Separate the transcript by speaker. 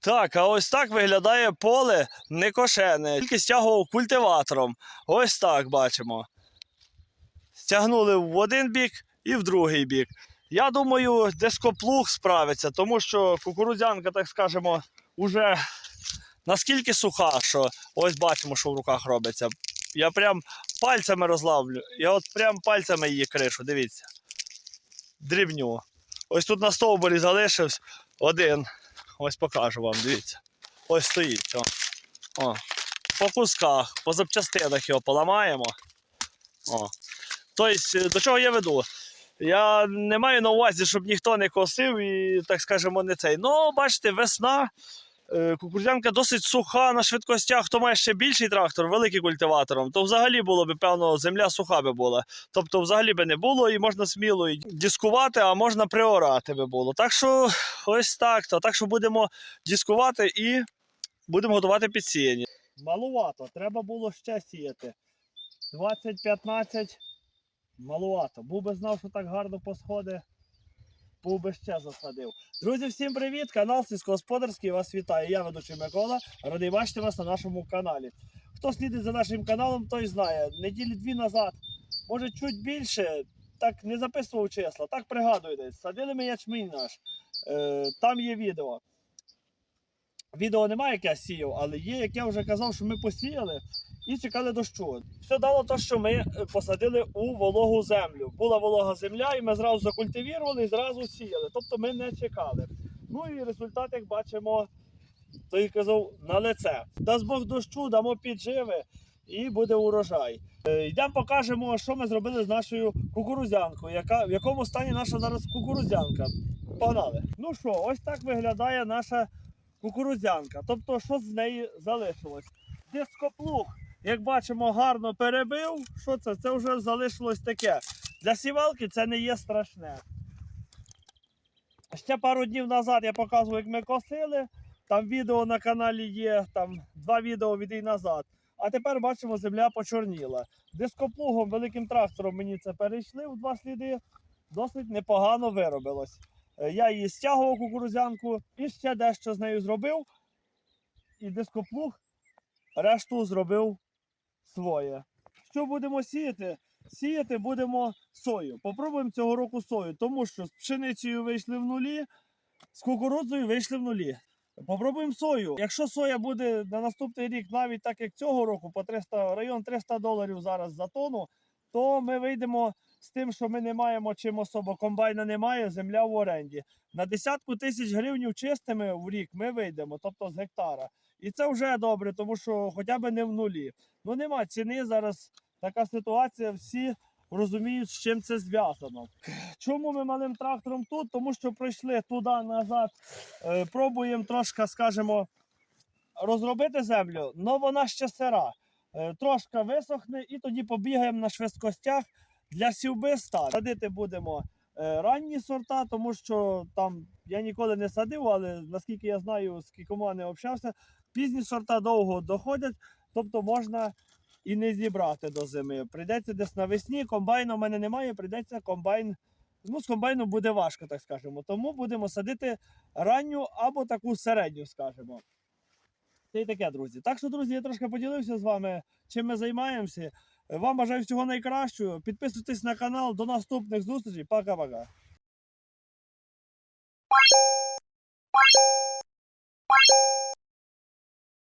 Speaker 1: Так, а ось так виглядає поле некошене. Тільки стягував культиватором. Ось так бачимо. Стягнули в один бік і в другий бік. Я думаю, дископлуг справиться, тому що кукурудзянка, так скажемо, уже наскільки суха, що ось бачимо, що в руках робиться. Я прям пальцями розлавлю. Я от прям пальцями її кришу, дивіться. Дрібню. Ось тут на стовбурі залишився один. Ось покажу вам, дивіться. Ось стоїть. О. О. По кусках, по запчастинах його поламаємо. О. Тобто, до чого я веду? Я не маю на увазі, щоб ніхто не косив і, так скажемо, не цей. Ну, бачите, весна. Е, Кукурудзянка досить суха на швидкостях. Хто має ще більший трактор, великий культиватором, то взагалі було б, певно, земля суха би була. Тобто, взагалі би не було, і можна сміло і дискувати, а можна приорати би було. Так що ось так. то. Так що будемо дискувати і будемо готувати підсіяння. Малувато, треба було ще сіяти. 20-15 малувато. Був би знав, що так гарно би ще засадив. Друзі, всім привіт! Канал Сільськогосподарський вас вітає. Я ведучий Микола. Радий бачити вас на нашому каналі. Хто слідить за нашим каналом, той знає. Неділі дві назад, може чуть більше, так не записував числа, так пригадуєте. Садили ми ячмінь наш. Е, там є відео. Відео немає, як я сіяв, але є, як я вже казав, що ми посіяли і чекали дощу. Все дало те, що ми е, посадили у вологу землю. Була волога земля, і ми зразу закультивірували і зразу сіяли. Тобто ми не чекали. Ну і результат, як бачимо, той казав на лице. Дасть Бог дощу, дамо підживи і буде урожай. Е, Йдемо покажемо, що ми зробили з нашою кукурузянкою, яка, в якому стані наша зараз кукурузянка. Погнали. Ну що, ось так виглядає наша кукурудзянка. Тобто, що з неї залишилось? Дископлуг, як бачимо, гарно перебив. Що це? Це вже залишилось таке. Для сівалки це не є страшне. Ще пару днів назад я показував, як ми косили. Там відео на каналі є, там два відео від і назад. А тепер бачимо, земля почорніла. Дископлугом, великим трактором мені це перейшли в два сліди. Досить непогано виробилось. Е, Я її стягував кукурузянку і ще дещо з нею зробив. І дископлуг решту зробив своє. Що будемо сіяти? Сіяти будемо сою. Попробуємо цього року сою, тому що з пшеницею вийшли в нулі, з кукурудзою вийшли в нулі. Попробуємо сою. Якщо соя буде на наступний рік, навіть так як цього року, по 300, район 300 доларів зараз за тонну, то ми вийдемо з тим, що ми не маємо чим особо комбайна немає, земля в оренді. На десятку тисяч гривень чистими в рік ми вийдемо, тобто з гектара. І це вже добре, тому що хоча б не в нулі. Ну нема ціни зараз. Така ситуація, всі розуміють, з чим це зв'язано. Чому ми малим трактором тут? Тому що пройшли туди назад, е, пробуємо трошки, скажімо, розробити землю, але вона ще сира. Е, трошки висохне і тоді побігаємо на швидкостях для сівби стад. Садити будемо е, ранні сорта, тому що там я ніколи не садив, але наскільки я знаю, з кількома не общався, пізні сорта довго доходять, тобто можна і не зібрати до зими. Прийдеться десь навесні, комбайну в мене немає, прийдеться комбайн. Ну, з комбайном буде важко, так скажемо. Тому будемо садити ранню або таку середню, скажімо. Це і таке, друзі. Так що, друзі, я трошки поділився з вами, чим ми займаємося. Вам бажаю всього найкращого. Підписуйтесь на канал. До наступних зустрічей. Пока-пока.
Speaker 2: Bye.